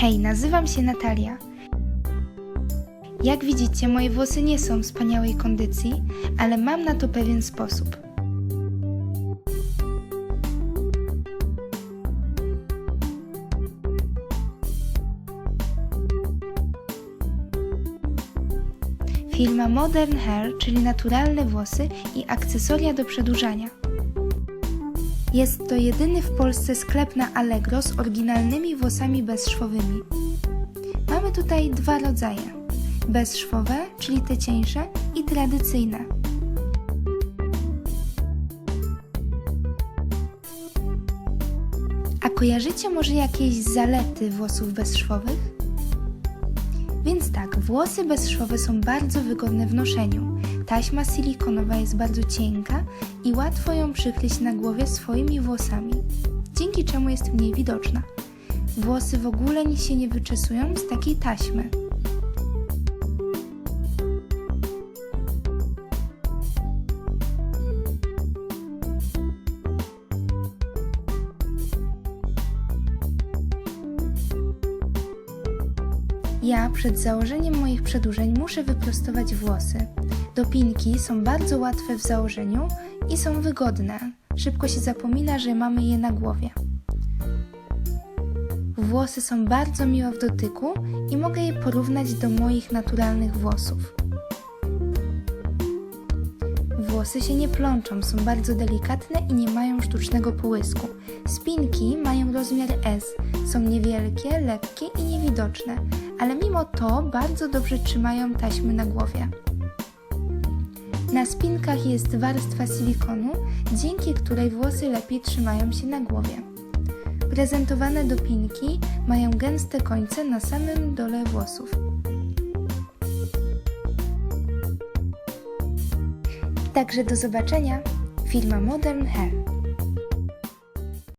Hej, nazywam się Natalia. Jak widzicie, moje włosy nie są w wspaniałej kondycji, ale mam na to pewien sposób. Firma Modern Hair, czyli naturalne włosy i akcesoria do przedłużania. Jest to jedyny w Polsce sklep na Allegro z oryginalnymi włosami bezszwowymi. Mamy tutaj dwa rodzaje: bezszwowe, czyli te cieńsze, i tradycyjne. A kojarzycie może jakieś zalety włosów bezszwowych? Więc tak, włosy bezszwowe są bardzo wygodne w noszeniu. Taśma silikonowa jest bardzo cienka i łatwo ją przykryć na głowie swoimi włosami, dzięki czemu jest mniej widoczna. Włosy w ogóle nic się nie wyczesują z takiej taśmy. Ja przed założeniem moich przedłużeń muszę wyprostować włosy. Dopinki są bardzo łatwe w założeniu i są wygodne. Szybko się zapomina, że mamy je na głowie. Włosy są bardzo miłe w dotyku i mogę je porównać do moich naturalnych włosów. Włosy się nie plączą, są bardzo delikatne i nie mają sztucznego połysku. Spinki mają rozmiar S, są niewielkie, lekkie i niewidoczne, ale mimo to bardzo dobrze trzymają taśmy na głowie. Na spinkach jest warstwa silikonu, dzięki której włosy lepiej trzymają się na głowie. Prezentowane dopinki mają gęste końce na samym dole włosów. Także do zobaczenia. Firma Modern Hair.